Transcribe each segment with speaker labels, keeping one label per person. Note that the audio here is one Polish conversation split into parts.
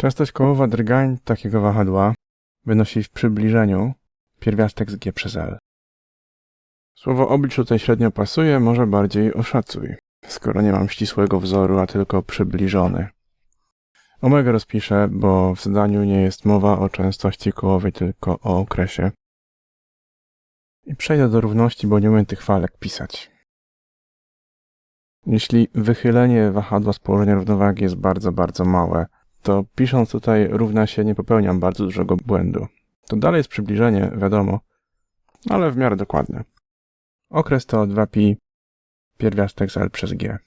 Speaker 1: Częstość kołowa drgań takiego wahadła wynosi w przybliżeniu pierwiastek z G przez L. Słowo oblicz tutaj średnio pasuje, może bardziej oszacuj, skoro nie mam ścisłego wzoru, a tylko przybliżony. Omega rozpiszę, bo w zadaniu nie jest mowa o częstości kołowej, tylko o okresie. I przejdę do równości, bo nie umiem tych falek pisać. Jeśli wychylenie wahadła z położenia równowagi jest bardzo, bardzo małe, to pisząc tutaj równa się nie popełniam bardzo dużego błędu. To dalej jest przybliżenie, wiadomo, ale w miarę dokładne. Okres to 2pi pierwiastek z L przez G.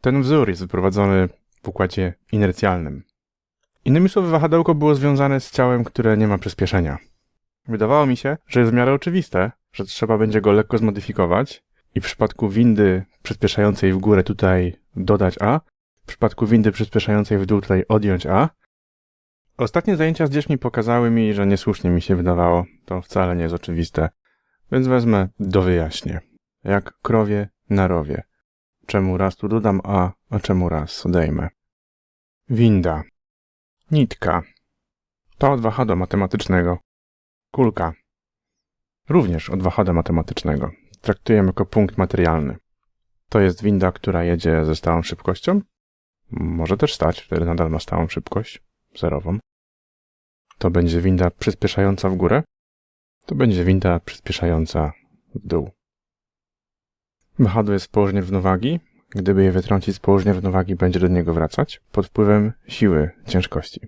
Speaker 1: Ten wzór jest wyprowadzony w układzie inercjalnym. Innymi słowy, wahadełko było związane z ciałem, które nie ma przyspieszenia. Wydawało mi się, że jest w miarę oczywiste, że trzeba będzie go lekko zmodyfikować i w przypadku windy przyspieszającej w górę tutaj dodać A, w przypadku windy przyspieszającej w dół tutaj odjąć A. Ostatnie zajęcia z dziećmi pokazały mi, że niesłusznie mi się wydawało. To wcale nie jest oczywiste. Więc wezmę do wyjaśnię. Jak krowie na rowie. Czemu raz tu dodam A, a czemu raz odejmę. Winda. Nitka. To od wahadła matematycznego. Kulka. Również od wahadła matematycznego. Traktujemy jako punkt materialny. To jest winda, która jedzie ze stałą szybkością. Może też stać, wtedy nadal ma stałą szybkość, zerową. To będzie winda przyspieszająca w górę. To będzie winda przyspieszająca w dół. Wahadło jest w położeniu równowagi. Gdyby je wytrącić z położenia równowagi, będzie do niego wracać pod wpływem siły ciężkości.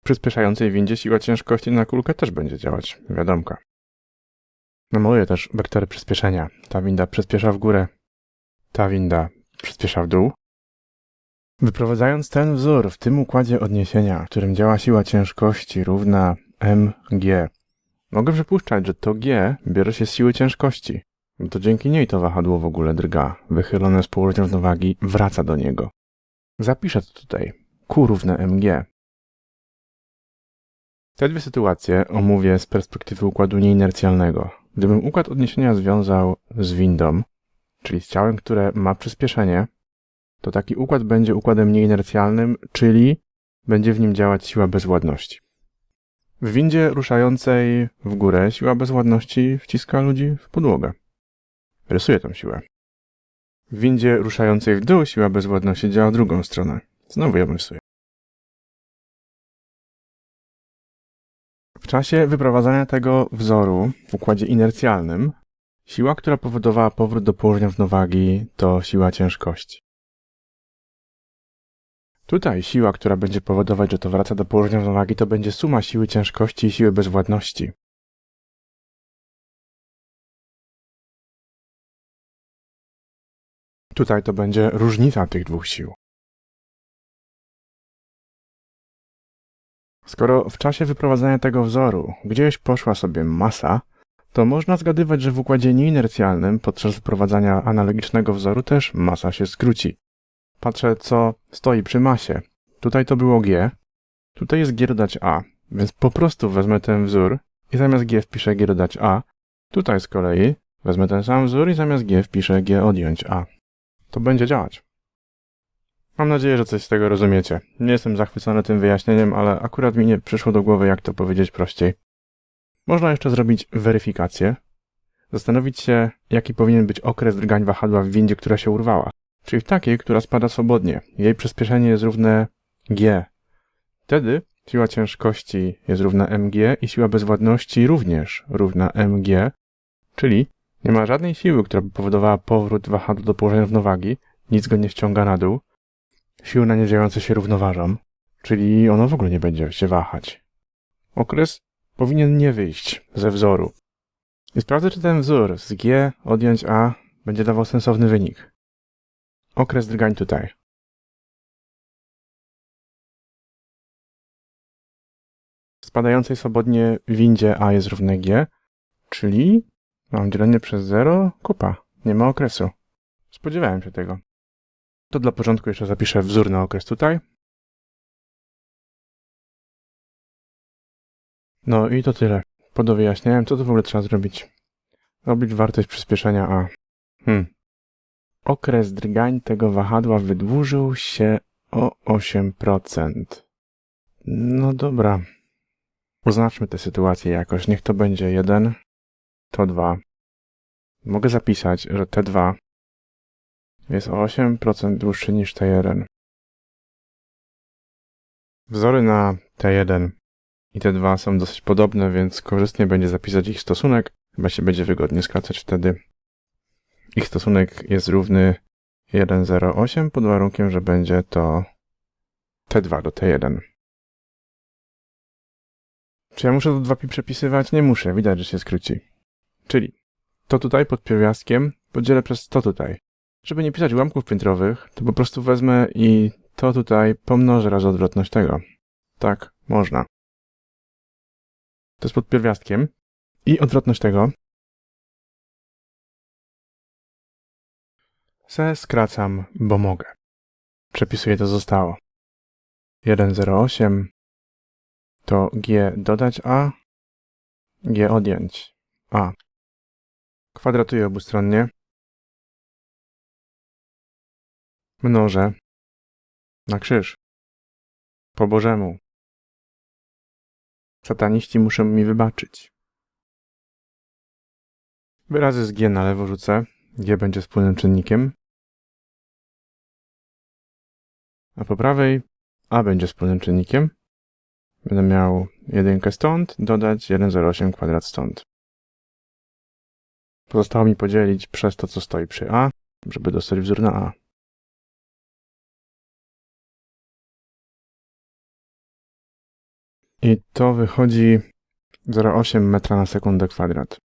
Speaker 1: W przyspieszającej windzie siła ciężkości na kulkę też będzie działać, wiadomka. Namaluję też wektory przyspieszenia. Ta winda przyspiesza w górę, ta winda przyspiesza w dół. Wyprowadzając ten wzór w tym układzie odniesienia, w którym działa siła ciężkości równa mg, mogę przypuszczać, że to g bierze się z siły ciężkości. Bo to dzięki niej to wahadło w ogóle drga, wychylone z położenia równowagi wraca do niego. Zapiszę to tutaj. Q równe mg. Te dwie sytuacje omówię z perspektywy układu nieinercjalnego. Gdybym układ odniesienia związał z windą, czyli z ciałem, które ma przyspieszenie, to taki układ będzie układem nieinercjalnym, czyli będzie w nim działać siła bezwładności. W windzie ruszającej w górę siła bezwładności wciska ludzi w podłogę. Rysuję tą siłę. W windzie ruszającej w dół siła bezwładności działa w drugą stronę. Znowu ją rysuję. W czasie wyprowadzania tego wzoru w układzie inercjalnym, siła, która powodowała powrót do położenia równowagi, to siła ciężkości. Tutaj siła, która będzie powodować, że to wraca do położenia równowagi, to będzie suma siły ciężkości i siły bezwładności. Tutaj to będzie różnica tych dwóch sił. Skoro w czasie wyprowadzania tego wzoru gdzieś poszła sobie masa, to można zgadywać, że w układzie nieinercjalnym podczas wyprowadzania analogicznego wzoru też masa się skróci. Patrzę, co stoi przy masie. Tutaj to było G, tutaj jest G dodać A, więc po prostu wezmę ten wzór i zamiast G wpiszę G dodać A. Tutaj z kolei wezmę ten sam wzór i zamiast G wpiszę G odjąć A. To będzie działać. Mam nadzieję, że coś z tego rozumiecie. Nie jestem zachwycony tym wyjaśnieniem, ale akurat mi nie przyszło do głowy, jak to powiedzieć prościej. Można jeszcze zrobić weryfikację, zastanowić się, jaki powinien być okres drgań wahadła w windzie, która się urwała, czyli w takiej, która spada swobodnie. Jej przyspieszenie jest równe g. Wtedy siła ciężkości jest równa mg i siła bezwładności również równa mg, czyli nie ma żadnej siły, która by powodowała powrót wahadła do położenia równowagi, nic go nie ściąga na dół, siły na nie działające się równoważą, czyli ono w ogóle nie będzie się wahać. Okres powinien nie wyjść ze wzoru. I sprawdzę, czy ten wzór z G odjąć A będzie dawał sensowny wynik. Okres drgań tutaj. Spadającej swobodnie windzie A jest równe G, czyli mam dzielenie przez 0, kupa, nie ma okresu. Spodziewałem się tego. To dla porządku jeszcze zapiszę wzór na okres tutaj. No i to tyle. Podowyjaśniałem, co tu w ogóle trzeba zrobić. Robić wartość przyspieszenia A. Hmm. Okres drgań tego wahadła wydłużył się o 8%. No dobra. Oznaczmy tę sytuację jakoś. Niech to będzie 1, to 2. Mogę zapisać, że T2 jest o 8% dłuższy niż T1. Wzory na T1 i T2 są dosyć podobne, więc korzystnie będzie zapisać ich stosunek. Chyba się będzie wygodnie skracać wtedy. Ich stosunek jest równy 1,08 pod warunkiem, że będzie to T2 do T1. Czy ja muszę to 2pi przepisywać? Nie muszę, widać, że się skróci. Czyli to tutaj pod pierwiastkiem podzielę przez to tutaj. Żeby nie pisać ułamków piętrowych, to po prostu wezmę i to tutaj pomnożę razy odwrotność tego. Tak, można. To jest pod pierwiastkiem. I odwrotność tego. Se skracam, bo mogę. Przepisuję to zostało. 1,08 to G dodać A, G odjąć A. Kwadratuję obustronnie. Mnożę na krzyż. Po Bożemu. Sataniści muszą mi wybaczyć. Wyrazy z G na lewo rzucę. G będzie wspólnym czynnikiem. A po prawej A będzie wspólnym czynnikiem. Będę miał jedynkę stąd, dodać 1,08 kwadrat stąd. Pozostało mi podzielić przez to, co stoi przy A, żeby dostać wzór na A. I to wychodzi 0,8 metra na sekundę kwadrat.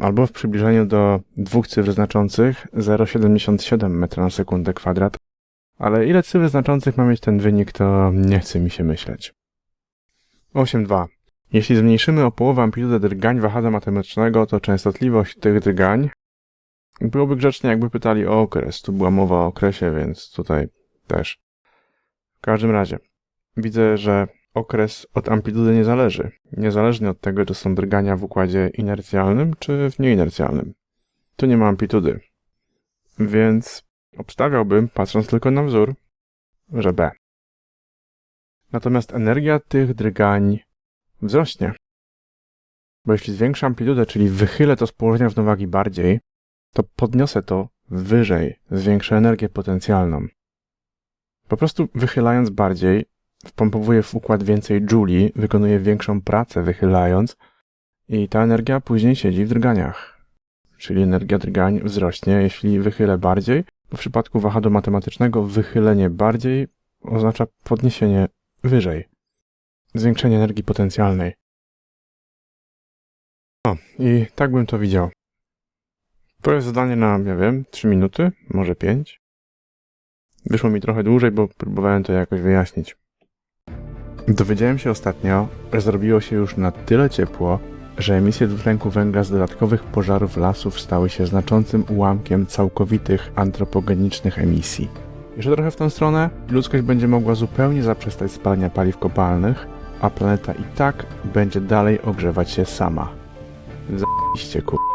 Speaker 1: Albo w przybliżeniu do dwóch cyfr znaczących 0,77 metra na sekundę kwadrat. Ale ile cyfr znaczących ma mieć ten wynik, to nie chce mi się myśleć. 8,2. Jeśli zmniejszymy o połowę amplitudę drgań wahadła matematycznego, to częstotliwość tych drgań byłoby grzecznie, jakby pytali o okres. Tu była mowa o okresie, więc tutaj też. W każdym razie, widzę, że okres od amplitudy nie zależy. Niezależnie od tego, czy są drgania w układzie inercjalnym, czy w nieinercjalnym. Tu nie ma amplitudy. Więc obstawiałbym, patrząc tylko na wzór, że B. Natomiast energia tych drgań wzrośnie. Bo jeśli zwiększę amplitudę, czyli wychylę to z położenia równowagi bardziej, to podniosę to wyżej, zwiększę energię potencjalną. Po prostu wychylając bardziej, wpompowuję w układ więcej jouli, wykonuję większą pracę wychylając i ta energia później siedzi w drganiach. Czyli energia drgań wzrośnie, jeśli wychylę bardziej, bo w przypadku wahadła matematycznego wychylenie bardziej oznacza podniesienie wyżej. Zwiększenie energii potencjalnej. O, i tak bym to widział. To jest zadanie na, ja wiem, 3 minuty, może 5. Wyszło mi trochę dłużej, bo próbowałem to jakoś wyjaśnić. Dowiedziałem się ostatnio, że zrobiło się już na tyle ciepło, że emisje dwutlenku węgla z dodatkowych pożarów lasów stały się znaczącym ułamkiem całkowitych antropogenicznych emisji. Jeszcze trochę w tą stronę ludzkość będzie mogła zupełnie zaprzestać spalania paliw kopalnych, a planeta i tak będzie dalej ogrzewać się sama. Zajebiście ku...